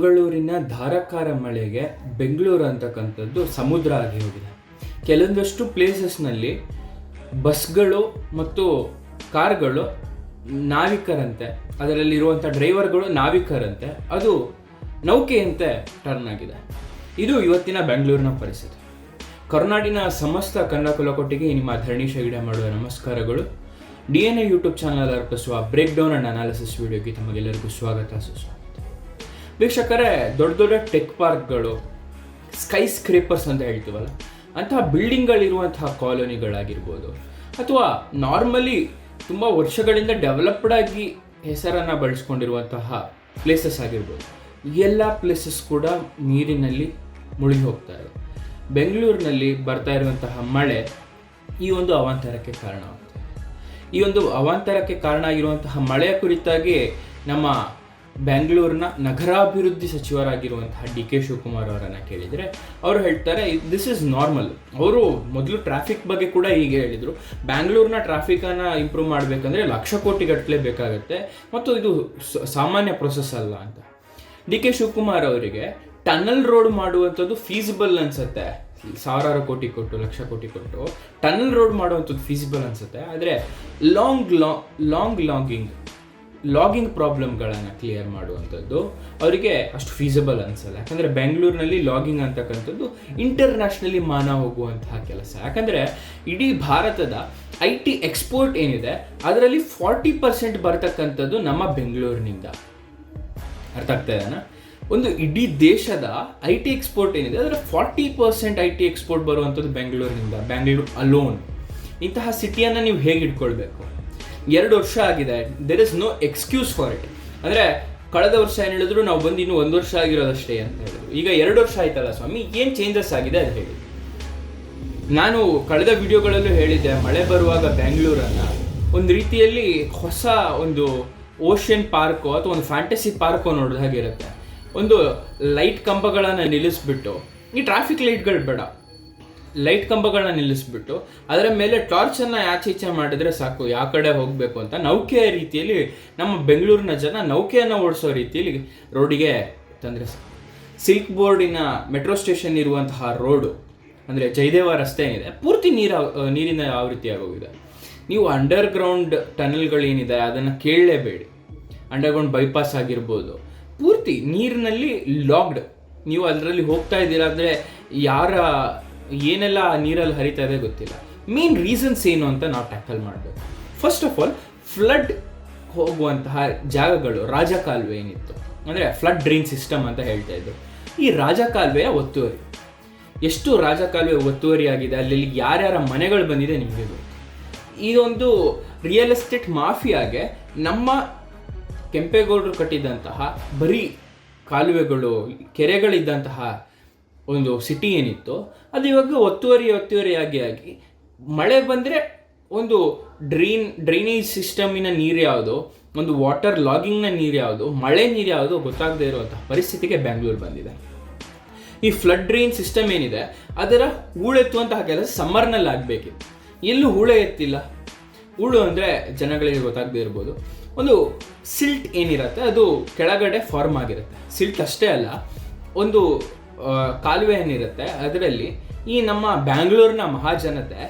ಮಂಗಳೂರಿನ ಧಾರಾಕಾರ ಮಳೆಗೆ ಬೆಂಗಳೂರು ಅಂತಕ್ಕಂಥದ್ದು ಸಮುದ್ರ ಆಗಿ ಹೋಗಿದೆ. ಕೆಲವೊಂದಷ್ಟು ಪ್ಲೇಸಸ್ನಲ್ಲಿ ಬಸ್ಗಳು ಮತ್ತು ಕಾರ್ಗಳು ನಾವಿಕರಂತೆ, ಅದರಲ್ಲಿರುವಂಥ ಡ್ರೈವರ್ಗಳು ನಾವಿಕರಂತೆ, ಅದು ನೌಕೆಯಂತೆ ಟರ್ನ್ ಆಗಿದೆ. ಇದು ಇವತ್ತಿನ ಬೆಂಗಳೂರಿನ ಪರಿಸ್ಥಿತಿ. ಕರ್ನಾಡಿನ ಸಮಸ್ತ ಕನ್ನಡ ಕುಲಕೋಟಿಗೆ ನಿಮ್ಮ ಧರಣಿ ಶೈಡ ಮಾಡುವ ನಮಸ್ಕಾರಗಳು. D N A YouTube channel ಅರ್ಪಿಸುವ ಬ್ರೇಕ್ ಡೌನ್ ಅಂಡ್ ಅನಾಲಿಸಿಸ್ ವಿಡಿಯೋಗೆ ತಮಗೆಲ್ಲರಿಗೂ ಸ್ವಾಗತ. ಸುಸ್ವಾಗತ ವೀಕ್ಷಕರೇ, ದೊಡ್ಡ ದೊಡ್ಡ ಟೆಕ್ ಪಾರ್ಕ್ಗಳು ಸ್ಕೈ ಸ್ಕ್ರೇಪರ್ಸ್ ಅಂತ ಹೇಳ್ತೀವಲ್ಲ, ಅಂತಹ ಬಿಲ್ಡಿಂಗ್ಗಳಿರುವಂತಹ ಕಾಲೋನಿಗಳಾಗಿರ್ಬೋದು. ಅಥವಾ ನಾರ್ಮಲಿ ತುಂಬ ವರ್ಷಗಳಿಂದ ಡೆವಲಪ್ಡ್ ಆಗಿ ಹೆಸರನ್ನು ಬಳಸ್ಕೊಂಡಿರುವಂತಹ ಪ್ಲೇಸಸ್ ಆಗಿರ್ಬೋದು. ಎಲ್ಲ ಪ್ಲೇಸಸ್ ಕೂಡ ನೀರಿನಲ್ಲಿ ಮುಳುಗಿ ಹೋಗ್ತಾ ಇದೆ. ಬೆಂಗಳೂರಿನಲ್ಲಿ ಬರ್ತಾ ಇರುವಂತಹ ಮಳೆ ಈ ಒಂದು ಅವಾಂತರಕ್ಕೆ ಕಾರಣ ಈ ಒಂದು ಅವಾಂತರಕ್ಕೆ ಕಾರಣ ಆಗಿರುವಂತಹ ಮಳೆಯ ಕುರಿತಾಗಿ ನಮ್ಮ ಬೆಂಗಳೂರಿನ ನಗರಾಭಿವೃದ್ಧಿ ಸಚಿವರಾಗಿರುವಂತಹ ಡಿ ಕೆ ಶಿವಕುಮಾರ್ ಅವರನ್ನು ಕೇಳಿದರೆ ಅವರು ಹೇಳ್ತಾರೆ ದಿಸ್ ಇಸ್ ನಾರ್ಮಲ್ ಅವರು ಮೊದಲು ಟ್ರಾಫಿಕ್ ಬಗ್ಗೆ ಕೂಡ ಹೀಗೆ ಹೇಳಿದರು. ಬ್ಯಾಂಗ್ಳೂರ್ನ ಟ್ರಾಫಿಕನ್ನು ಇಂಪ್ರೂವ್ ಮಾಡಬೇಕಂದ್ರೆ ಲಕ್ಷ ಕೋಟಿ ಗಟ್ಟಲೆ ಬೇಕಾಗುತ್ತೆ ಮತ್ತು ಇದು ಸಾಮಾನ್ಯ ಪ್ರೊಸೆಸ್ ಅಲ್ಲ ಅಂತ. ಡಿ ಕೆ ಶಿವಕುಮಾರ್ ಅವರಿಗೆ ಟನಲ್ ರೋಡ್ ಮಾಡುವಂಥದ್ದು ಫೀಸಿಬಲ್ ಅನಿಸುತ್ತೆ. ಸಾವಿರಾರು ಕೋಟಿ ಕೊಟ್ಟು, ಲಕ್ಷ ಕೋಟಿ ಕೊಟ್ಟು ಟನಲ್ ರೋಡ್ ಮಾಡುವಂಥದ್ದು ಫೀಸಿಬಲ್ ಅನ್ಸುತ್ತೆ. ಆದರೆ ಲಾಂಗ್ ಲಾಂಗ್ ಲಾಂಗಿಂಗ್ ಲಾಗಿಂಗ್ ಪ್ರಾಬ್ಲಮ್ಗಳನ್ನು ಕ್ಲಿಯರ್ ಮಾಡುವಂಥದ್ದು ಅವರಿಗೆ ಅಷ್ಟು ಫೀಸಬಲ್ ಅನ್ಸಲ್ಲ. ಯಾಕಂದರೆ ಬೆಂಗಳೂರಿನಲ್ಲಿ ಲಾಗಿಂಗ್ ಅಂತಕ್ಕಂಥದ್ದು ಇಂಟರ್ನ್ಯಾಷನಲಿ ಮಾನ ಹೋಗುವಂತಹ ಕೆಲಸ. ಯಾಕಂದರೆ ಇಡೀ ಭಾರತದ ಐ ಟಿ ಎಕ್ಸ್ಪೋರ್ಟ್ ಏನಿದೆ, ಅದರಲ್ಲಿ ಫಾರ್ಟಿ ಪರ್ಸೆಂಟ್ ಬರ್ತಕ್ಕಂಥದ್ದು ನಮ್ಮ ಬೆಂಗಳೂರಿನಿಂದ ಅರ್ಥ ಆಗ್ತಾ ಒಂದು ಇಡೀ ದೇಶದ ಐ ಟಿ ಎಕ್ಸ್ಪೋರ್ಟ್ ಏನಿದೆ ಅದರ forty percent I T export ಬರುವಂಥದ್ದು ಬೆಂಗಳೂರಿನಿಂದ ಬೆಂಗಳೂರು ಅಲೋನ್ ಇಂತಹ ಸಿಟಿಯನ್ನು ನೀವು ಹೇಗೆ ಇಟ್ಕೊಳ್ಬೇಕು? ಎರಡು ವರ್ಷ ಆಗಿದೆ. There is no excuse for it ಅಂದರೆ ಕಳೆದ ವರ್ಷ ಏನು ಹೇಳಿದ್ರು, ನಾವು ಬಂದು ಇನ್ನೂ ಒಂದು ವರ್ಷ ಆಗಿರೋದಷ್ಟೇ ಅಂತ ಹೇಳಿದ್ರು. ಈಗ ಎರಡು ವರ್ಷ ಆಯ್ತಲ್ಲ ಸ್ವಾಮಿ, ಏನು ಚೇಂಜಸ್ ಆಗಿದೆ ಅದು ಹೇಳಿ. ನಾನು ಕಳೆದ ವಿಡಿಯೋಗಳಲ್ಲೂ ಹೇಳಿದ್ದೆ, ಮಳೆ ಬರುವಾಗ ಬೆಂಗಳೂರನ್ನು ಒಂದು ರೀತಿಯಲ್ಲಿ ಹೊಸ ಒಂದು ಓಷನ್ ಪಾರ್ಕೋ ಅಥವಾ ಒಂದು ಫ್ಯಾಂಟಸಿ ಪಾರ್ಕೋ ನೋಡಿದ ಹಾಗಿರುತ್ತೆ ಒಂದು ಲೈಟ್ ಕಂಬಗಳನ್ನು ನಿಲ್ಲಿಸ್ಬಿಟ್ಟು, ಈ ಟ್ರಾಫಿಕ್ ಲೈಟ್ಗಳು ಬೇಡ. ಲೈಟ್ ಕಂಬಗಳನ್ನ ನಿಲ್ಲಿಸ್ಬಿಟ್ಟು, ಅದರ ಮೇಲೆ ಟಾರ್ಚನ್ನು ಆಚೆ ಈಚೆ ಮಾಡಿದ್ರೆ ಸಾಕು ಯಾವ ಕಡೆ ಹೋಗಬೇಕು ಅಂತ. ನೌಕೆಯ ರೀತಿಯಲ್ಲಿ, ನಮ್ಮ ಬೆಂಗಳೂರಿನ ಜನ ನೌಕೆಯನ್ನು ಓಡಿಸೋ ರೀತಿಯಲ್ಲಿ ರೋಡಿಗೆ ತಂದರೆ ಸಿಲ್ಕ್ ಬೋರ್ಡಿನ ಮೆಟ್ರೋ ಸ್ಟೇಷನ್ ಇರುವಂತಹ ರೋಡು, ಅಂದರೆ ಜಯದೇವ ರಸ್ತೆ ಏನಿದೆ, ಪೂರ್ತಿ ನೀರ, ನೀರಿನ ಆವೃತ್ತಿಯಾಗೋಗಿದೆ. ನೀವು ಅಂಡರ್ ಗ್ರೌಂಡ್ ಟನಲ್ಗಳೇನಿದೆ ಅದನ್ನು ಕೇಳಲೇಬೇಡಿ. ಅಂಡರ್ಗ್ರೌಂಡ್ ಬೈಪಾಸ್ ಆಗಿರ್ಬೋದು. ಪೂರ್ತಿ ನೀರಿನಲ್ಲಿ ಲಾಕ್ಡ್ ನೀವು ಅದರಲ್ಲಿ ಹೋಗ್ತಾ ಇದ್ದೀರಾ ಅಂದರೆ, ಯಾರ ಏನೆಲ್ಲ ನೀರಲ್ಲಿ ಹರಿತಾ ಇದೆ ಗೊತ್ತಿಲ್ಲ. ಮೇನ್ ರೀಸನ್ಸ್ ಏನು ಅಂತ ನಾವು ಟ್ಯಾಕಲ್ ಮಾಡಬೇಕು. ಫಸ್ಟ್ ಆಫ್ ಆಲ್ ಫ್ಲಡ್ ಹೋಗುವಂತಹ ಜಾಗಗಳು ರಾಜಕಾಲುವೆ ಏನಿತ್ತು. ಅಂದರೆ ಫ್ಲಡ್ ಡ್ರೈನ್ ಸಿಸ್ಟಮ್ ಅಂತ ಹೇಳ್ತಾ ಇದ್ದರು ಈ ರಾಜಕಾಲುವೆಯ ಒತ್ತುವರಿ. ಎಷ್ಟು ರಾಜಕಾಲುವೆ ಒತ್ತುವರಿ ಆಗಿದೆ ಅಲ್ಲಿ ಯಾರ್ಯಾರ ಮನೆಗಳು ಬಂದಿದೆ ನಿಮಗೆ ಗೊತ್ತು. ಇದೊಂದು ರಿಯಲ್ ಎಸ್ಟೇಟ್ ಮಾಫಿಯಾಗೆ ನಮ್ಮ ಕೆಂಪೇಗೌಡರು ಕಟ್ಟಿದಂತಹ ಬರೀ ಕಾಲುವೆಗಳು, ಕೆರೆಗಳಿದ್ದಂತಹ ಒಂದು ಸಿಟಿ ಏನಿತ್ತು, ಅದು ಇವಾಗ ಒತ್ತುವರಿ ಒತ್ತುವರಿಯಾಗಿ ಆಗಿ ಮಳೆ ಬಂದರೆ ಒಂದು ಡ್ರೈನ್ ಡ್ರೈನೇಜ್ ಸಿಸ್ಟಮಿನ ನೀರು ಯಾವುದು, ಒಂದು ವಾಟರ್ ಲಾಗಿಂಗ್ನ ನೀರು ಯಾವುದು, ಮಳೆ ನೀರು ಯಾವುದು ಗೊತ್ತಾಗದೇ ಇರುವಂತಹ ಪರಿಸ್ಥಿತಿಗೆ ಬೆಂಗಳೂರು ಬಂದಿದೆ. ಈ ಫ್ಲಡ್ ಡ್ರೈನ್ ಸಿಸ್ಟಮ್ ಏನಿದೆ, ಅದರ ಹೂಳೆತ್ತುವಂತಹ ಕೆಲಸ ಸಮ್ಮರ್ನಲ್ಲಿ ಆಗಬೇಕಿತ್ತು. ಎಲ್ಲೂ ಹೂಳೆ ಎತ್ತಿಲ್ಲ. ಹೂಳು ಅಂದರೆ ಜನಗಳಿಗೆ ಗೊತ್ತಾಗದೇ ಇರ್ಬೋದು. ಒಂದು ಸಿಲ್ಟ್ ಏನಿರುತ್ತೆ, ಅದು ಕೆಳಗಡೆ ಫಾರ್ಮ್ ಆಗಿರುತ್ತೆ. ಸಿಲ್ಟ್ ಅಷ್ಟೇ ಅಲ್ಲ, ಒಂದು ಕಾಲುವೆ ಏನಿರುತ್ತೆ ಅದರಲ್ಲಿ ಈ ನಮ್ಮ ಬ್ಯಾಂಗ್ಳೂರಿನ ಮಹಾಜನತೆ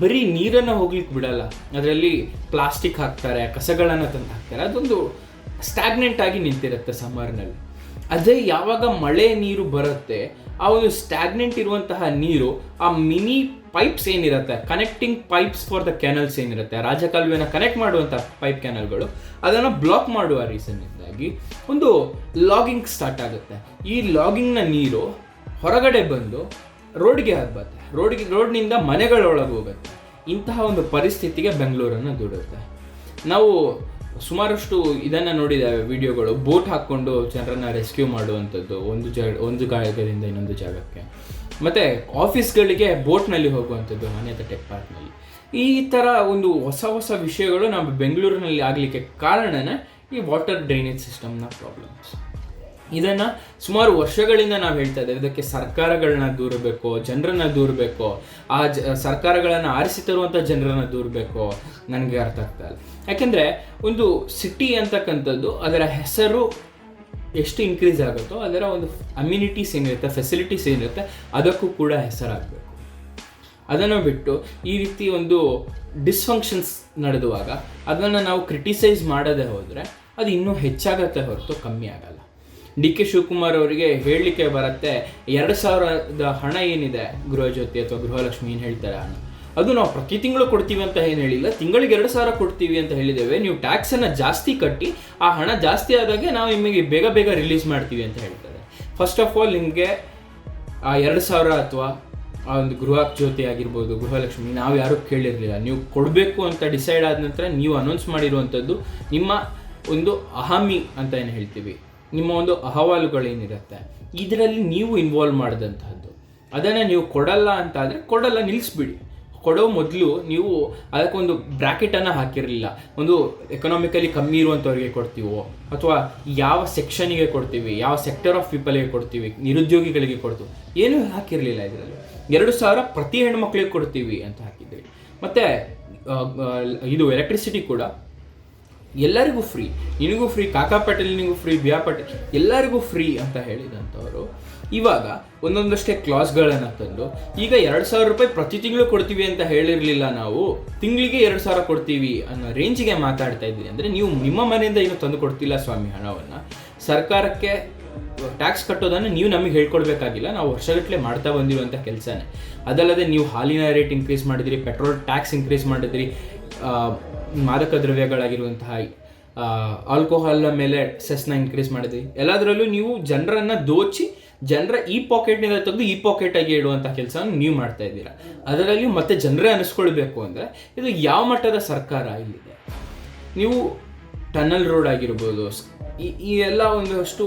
ಬರೀ ನೀರನ್ನು ಹೋಗ್ಲಿಕ್ಕೆ ಬಿಡಲ್ಲ. ಅದರಲ್ಲಿ ಪ್ಲಾಸ್ಟಿಕ್ ಹಾಕ್ತಾರೆ, ಕಸಗಳನ್ನು ತಂದು ಹಾಕ್ತಾರೆ. ಅದೊಂದು ಸ್ಟ್ಯಾಗ್ನೆಂಟ್ ಆಗಿ ನಿಂತಿರುತ್ತೆ ಸಮ್ಮರ್ನಲ್ಲಿ ಅದೇ ಯಾವಾಗ ಮಳೆ ನೀರು ಬರುತ್ತೆ, ಆ ಒಂದು ಸ್ಟ್ಯಾಗ್ನೆಂಟ್ ಇರುವಂತಹ ನೀರು ಆ ಮಿನಿ ಪೈಪ್ಸ್ ಏನಿರುತ್ತೆ? Connecting pipes for the canals ಏನಿರುತ್ತೆ? ರಾಜಕಾಲುವೆನ ಕನೆಕ್ಟ್ ಮಾಡುವಂಥ ಪೈಪ್ ಕೆನಲ್ಗಳು ಅದನ್ನು ಬ್ಲಾಕ್ ಮಾಡುವ ರೀಸನ್ನಿಂದಾಗಿ ಒಂದು ಲಾಗಿಂಗ್ ಸ್ಟಾರ್ಟ್ ಆಗುತ್ತೆ. ಈ ಲಾಗಿಂಗ್ನ ನೀರು ಹೊರಗಡೆ ಬಂದು ರೋಡ್ಗೆ ಹಬ್ಬತ್ತೆ ರೋಡ್ಗೆ ರೋಡ್ನಿಂದ ಮನೆಗಳೊಳಗೆ ಹೋಗುತ್ತೆ. ಇಂತಹ ಒಂದು ಪರಿಸ್ಥಿತಿಗೆ ಬೆಂಗಳೂರನ್ನು ದೂಡುತ್ತೆ. ನಾವು ಸುಮಾರಷ್ಟು ಇದನ್ನು ನೋಡಿದ್ದೇವೆ, ವಿಡಿಯೋಗಳು. ಬೋಟ್ ಹಾಕ್ಕೊಂಡು ಜನರನ್ನ ರೆಸ್ಕ್ಯೂ ಮಾಡುವಂಥದ್ದು. ಒಂದು ಜಾಗ ಒಂದು ಗಾಯಗಳಿಂದ ಇನ್ನೊಂದು ಜಾಗಕ್ಕೆ. ಮತ್ತು ಆಫೀಸ್ಗಳಿಗೆ ಬೋಟ್ನಲ್ಲಿ ಹೋಗುವಂಥದ್ದು ಮನೆ ಟೆಕ್ ಪಾರ್ಕ್ನಲ್ಲಿ ಈ ಥರ ಒಂದು ಹೊಸ ಹೊಸ ವಿಷಯಗಳು ನಮ್ಮ ಬೆಂಗಳೂರಿನಲ್ಲಿ ಆಗಲಿಕ್ಕೆ ಕಾರಣನೇ ಈ ವಾಟರ್ ಡ್ರೈನೇಜ್ ಸಿಸ್ಟಮ್ನ ಪ್ರಾಬ್ಲಮ್ಸ್ ಇದನ್ನು ಸುಮಾರು ವರ್ಷಗಳಿಂದ ನಾವು ಹೇಳ್ತಾ ಇದ್ದೇವೆ. ಇದಕ್ಕೆ ಸರ್ಕಾರಗಳನ್ನ ದೂರಬೇಕು ಜನರನ್ನ ದೂರಬೇಕು ಆ ಜ, ಸರ್ಕಾರಗಳನ್ನು ಆರಿಸಿ ತರುವಂಥ ಜನರನ್ನ ದೂರಬೇಕು ನನಗೆ ಅರ್ಥ ಆಗ್ತಾ ಇಲ್ಲ. ಯಾಕೆಂದರೆ ಒಂದು ಸಿಟಿ ಅಂತಕ್ಕಂಥದ್ದು ಅದರ ಹೆಸರು ಎಷ್ಟು ಇನ್ಕ್ರೀಸ್ ಆಗುತ್ತೋ ಅದರ ಒಂದು ಅಮ್ಯುನಿಟೀಸ್ ಏನಿರುತ್ತೆ ಫೆಸಿಲಿಟೀಸ್ ಏನಿರುತ್ತೆ, ಅದಕ್ಕೂ ಕೂಡ ಹೆಸರಾಗಬೇಕು. ಅದನ್ನು ಬಿಟ್ಟು ಈ ರೀತಿ ಒಂದು ಡಿಸ್ಫಂಕ್ಷನ್ಸ್ ನಡೆದುವಾಗ ಅದನ್ನು ನಾವು ಕ್ರಿಟಿಸೈಸ್ ಮಾಡದೆ ಹೋದರೆ ಅದು ಇನ್ನೂ ಹೆಚ್ಚಾಗತ್ತೆ ಹೊರತು ಕಮ್ಮಿ ಆಗಲ್ಲ. ಡಿ ಕೆ ಶಿವಕುಮಾರ್ ಅವರಿಗೆ ಹೇಳಲಿಕ್ಕೆ ಬರುತ್ತೆ, ಎರಡು ಸಾವಿರದ ಹಣ ಏನಿದೆ ಗೃಹಜ್ಯೋತಿ ಅಥವಾ ಗೃಹಲಕ್ಷ್ಮಿ, ಏನು ಹೇಳ್ತಾರೆ? ಹಣ ಅದು ನಾವು ಪ್ರತಿ ತಿಂಗಳು ಕೊಡ್ತೀವಿ ಅಂತ ಏನು ಹೇಳಿಲ್ಲ, ತಿಂಗಳಿಗೆ ಎರಡು ಸಾವಿರ ಕೊಡ್ತೀವಿ ಅಂತ ಹೇಳಿದ್ದೇವೆ. ನೀವು ಟ್ಯಾಕ್ಸನ್ನು ಜಾಸ್ತಿ ಕಟ್ಟಿ, ಆ ಹಣ ಜಾಸ್ತಿ ಆದಾಗೆ ನಾವು ನಿಮಗೆ ಬೇಗ ಬೇಗ ರಿಲೀಸ್ ಮಾಡ್ತೀವಿ ಅಂತ ಹೇಳ್ತಾರೆ. ಫಸ್ಟ್ ಆಫ್ ಆಲ್ ನಿಮಗೆ, ಆ ಎರಡು ಸಾವಿರ ಅಥವಾ ಆ ಒಂದು ಗೃಹ ಜ್ಯೋತಿ ಆಗಿರ್ಬೋದು, ಗೃಹಲಕ್ಷ್ಮಿ, ನಾವು ಯಾರೂ ಕೇಳಿರಲಿಲ್ಲ. ನೀವು ಕೊಡಬೇಕು ಅಂತ ಡಿಸೈಡ್ ಆದ ನಂತರ ನೀವು ಅನೌನ್ಸ್ ಮಾಡಿರುವಂಥದ್ದು ನಿಮ್ಮ ಒಂದು ಅಹಮಿ ಅಂತ ಏನು ಹೇಳ್ತೀವಿ, ನಿಮ್ಮ ಒಂದು ಅಹವಾಲುಗಳೇನಿರುತ್ತೆ ಇದರಲ್ಲಿ ನೀವು ಇನ್ವಾಲ್ವ್ ಮಾಡಿದಂತಹದ್ದು. ಅದನ್ನು ನೀವು ಕೊಡಲ್ಲ ಅಂತ ಆದರೆ ಕೊಡಲ್ಲ ನಿಲ್ಲಿಸ್ಬಿಡಿ ಕೊಡೋ ಮೊದಲು ನೀವು ಅದಕ್ಕೊಂದು ಬ್ರ್ಯಾಕೆಟನ್ನು ಹಾಕಿರಲಿಲ್ಲ. ಒಂದು ಎಕನಾಮಿಕಲಿ ಕಮ್ಮಿ ಇರುವಂಥವ್ರಿಗೆ ಕೊಡ್ತೀವೋ, ಅಥವಾ ಯಾವ ಸೆಕ್ಷನಿಗೆ ಕೊಡ್ತೀವಿ, ಯಾವ ಸೆಕ್ಟರ್ ಆಫ್ ಪೀಪಲ್ಗೆ ಕೊಡ್ತೀವಿ, ನಿರುದ್ಯೋಗಿಗಳಿಗೆ ಕೊಡ್ತು ಏನೂ ಹಾಕಿರಲಿಲ್ಲ ಇದರಲ್ಲಿ. ಎರಡು ಸಾವಿರ ಪ್ರತಿ ಹೆಣ್ಮಕ್ಳಿಗೆ ಕೊಡ್ತೀವಿ ಅಂತ ಹಾಕಿದ್ರಿ. ಮತ್ತು ಇದು ಎಲೆಕ್ಟ್ರಿಸಿಟಿ ಕೂಡ ಎಲ್ಲರಿಗೂ ಫ್ರೀ ನಿನಗೂ ಫ್ರೀ ಕಾಕಾ ನಿನಗೂ ಫ್ರೀ ಬಿಯಾ ಪಟೇಲ್ ಎಲ್ಲರಿಗೂ ಫ್ರೀ ಅಂತ ಹೇಳಿದಂಥವ್ರು. ಇವಾಗ ಒಂದೊಂದಷ್ಟೇ ಕ್ಲಾಸ್ಗಳನ್ನು ತಂದು, ಈಗ ಎರಡು ಸಾವಿರ ರೂಪಾಯಿ ಪ್ರತಿ ತಿಂಗಳು ಕೊಡ್ತೀವಿ ಅಂತ ಹೇಳಿರಲಿಲ್ಲ ನಾವು, ತಿಂಗಳಿಗೆ ಎರಡು ಸಾವಿರ ಕೊಡ್ತೀವಿ ಅನ್ನೋ ರೇಂಜಿಗೆ ಮಾತಾಡ್ತಾ ಇದ್ದೀವಿ ಅಂದರೆ ನೀವು ನಿಮ್ಮ ಮನೆಯಿಂದ ಏನು ತಂದು ಕೊಡ್ತಿಲ್ಲ ಸ್ವಾಮಿ ಹಣವನ್ನು. ಸರ್ಕಾರಕ್ಕೆ ಟ್ಯಾಕ್ಸ್ ಕಟ್ಟೋದನ್ನು ನೀವು ನಮಗೆ ಹೇಳ್ಕೊಡ್ಬೇಕಾಗಿಲ್ಲ, ನಾವು ವರ್ಷಗಟ್ಟಲೆ ಮಾಡ್ತಾ ಬಂದಿರುವಂಥ ಕೆಲಸನೇ. ಅದಲ್ಲದೆ ನೀವು ಹಾಲಿನ ರೇಟ್ ಇನ್ಕ್ರೀಸ್ ಮಾಡಿದ್ರಿ ಪೆಟ್ರೋಲ್ ಟ್ಯಾಕ್ಸ್ ಇನ್ಕ್ರೀಸ್ ಮಾಡಿದ್ರಿ ಮಾದಕ ದ್ರವ್ಯಗಳಾಗಿರುವಂತಹ ಆಲ್ಕೋಹಾಲ್ನ ಮೇಲೆ ಸೆಸ್ನ ಇನ್ಕ್ರೀಸ್ ಮಾಡಿದ್ರಿ. ಎಲ್ಲದರಲ್ಲೂ ನೀವು ಜನರನ್ನ ದೋಚಿ ಜನರ ಈ ಪಾಕೆಟ್ನಿಂದ ತೆಗೆದು ಈ ಪಾಕೆಟ್ ಆಗಿ ಇಡುವಂಥ ಕೆಲಸವನ್ನು ನೀವು ಮಾಡ್ತಾ ಇದ್ದೀರಾ. ಅದರಲ್ಲಿ ಮತ್ತೆ ಜನರೇ ಅನಿಸ್ಕೊಳ್ಬೇಕು ಅಂದರೆ ಇದು ಯಾವ ಮಟ್ಟದ ಸರ್ಕಾರ ಇಲ್ಲಿದೆ. ನೀವು ಟನಲ್ ರೋಡ್ ಆಗಿರ್ಬೋದು ಈ ಈ ಎಲ್ಲ ಒಂದಷ್ಟು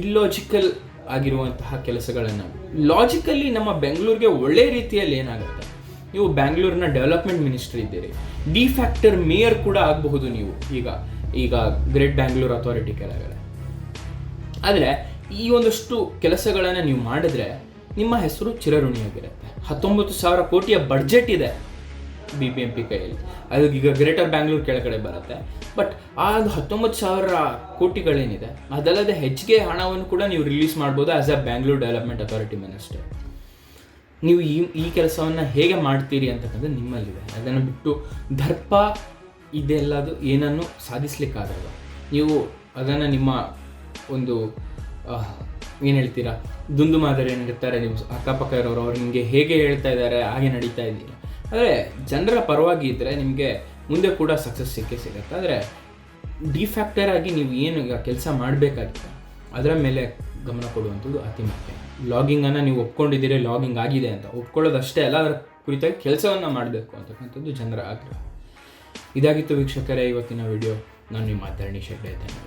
ಇಲ್ಲಾಜಿಕಲ್ ಆಗಿರುವಂತಹ ಕೆಲಸಗಳನ್ನು ಲಾಜಿಕಲಿ ನಮ್ಮ ಬೆಂಗಳೂರಿಗೆ ಒಳ್ಳೆ ರೀತಿಯಲ್ಲಿ ಏನಾಗುತ್ತೆ? ನೀವು ಬ್ಯಾಂಗ್ಳೂರಿನ ಡೆವಲಪ್ಮೆಂಟ್ ಮಿನಿಸ್ಟ್ರಿ ಇದ್ದೀರಿ. ಡಿ ಫ್ಯಾಕ್ಟರ್ ಮೇಯರ್ ಕೂಡ ಆಗಬಹುದು ನೀವು ಈಗ ಈಗ ಗ್ರೇಟ್ ಬ್ಯಾಂಗ್ಳೂರ್ ಅಥಾರಿಟಿ ಕೆಳಗಡೆ. ಆದರೆ ಈ ಒಂದಷ್ಟು ಕೆಲಸಗಳನ್ನು ನೀವು ಮಾಡಿದ್ರೆ ನಿಮ್ಮ ಹೆಸರು ಚಿರಋಣಿಯಾಗಿರುತ್ತೆ. ಹತ್ತೊಂಬತ್ತು ಸಾವಿರ ಕೋಟಿಯ ಬಡ್ಜೆಟ್ ಇದೆ ಬಿ ಬಿ ಎಂ ಪಿ ಕೈಯಲ್ಲಿ. ಅದು ಈಗ ಗ್ರೇಟರ್ ಬ್ಯಾಂಗ್ಳೂರ್ ಕೆಳಗಡೆ ಬರುತ್ತೆ. ಬಟ್ ಆ ಒಂದು ಹತ್ತೊಂಬತ್ತು ಸಾವಿರ ಕೋಟಿಗಳೇನಿದೆ, ಅದಲ್ಲದೆ ಹೆಚ್ಚಿಗೆ ಹಣವನ್ನು ಕೂಡ ನೀವು ರಿಲೀಸ್ ಮಾಡ್ಬೋದು as a Bangalore development authority minister ನೀವು ಈ ಈ ಕೆಲಸವನ್ನು ಹೇಗೆ ಮಾಡ್ತೀರಿ ಅಂತಕ್ಕಂಥದ್ದು ನಿಮ್ಮಲ್ಲಿದೆ. ಅದನ್ನು ಬಿಟ್ಟು ದರ್ಪ ಇದೆಲ್ಲದು ಏನನ್ನು ಸಾಧಿಸ್ಲಿಕ್ಕಾಗಲ್ಲ. ನೀವು ಅದನ್ನು ನಿಮ್ಮ ಒಂದು ಏನು ಹೇಳ್ತೀರಾ? ದುಂದು ಮಾದರಿ ನಡೀತಾರೆ ನೀವು ಅಕ್ಕಪಕ್ಕ ಇರೋರು, ಅವ್ರು ನಿಮಗೆ ಹೇಗೆ ಹೇಳ್ತಾ ಇದ್ದಾರೆ, ಹಾಗೆ ನಡೀತಾ ಇದ್ದೀರಾ? ಆದರೆ ಜನರ ಪರವಾಗಿ ಇದ್ದರೆ ನಿಮಗೆ ಮುಂದೆ ಕೂಡ ಸಕ್ಸಸ್ ಸಿಕ್ಕೇ ಸಿಗುತ್ತೆ. ಆದರೆ ಡಿಫ್ಯಾಕ್ಟರ್ ಆಗಿ ನೀವು ಏನು ಈಗ ಕೆಲಸ ಮಾಡಬೇಕಾಗಿದೆ ಅದರ ಮೇಲೆ ಗಮನ ಕೊಡುವಂಥದ್ದು ಅತಿ ಮುಖ್ಯ. ಲಾಗಿಂಗನ್ನು ನೀವು ಒಪ್ಕೊಂಡಿದ್ದೀರಿ ಲಾಗಿಂಗ್ ಆಗಿದೆ ಅಂತ. ಒಪ್ಕೊಳ್ಳೋದಷ್ಟೇ ಅಲ್ಲ, ಅದರ ಕುರಿತಾಗಿ ಕೆಲಸವನ್ನು ಮಾಡಬೇಕು ಅಂತಕ್ಕಂಥದ್ದು ಜನರ ಆಗ್ರಹ. ಇದಾಗಿತ್ತು ವೀಕ್ಷಕರೇ, ಇವತ್ತಿನ ವಿಡಿಯೋ ನಾನು ನಿಮ್ಮ ಮಾತಾಡಿ ಶೆಡ್ಡೆ ಧನ್ಯವಾದ.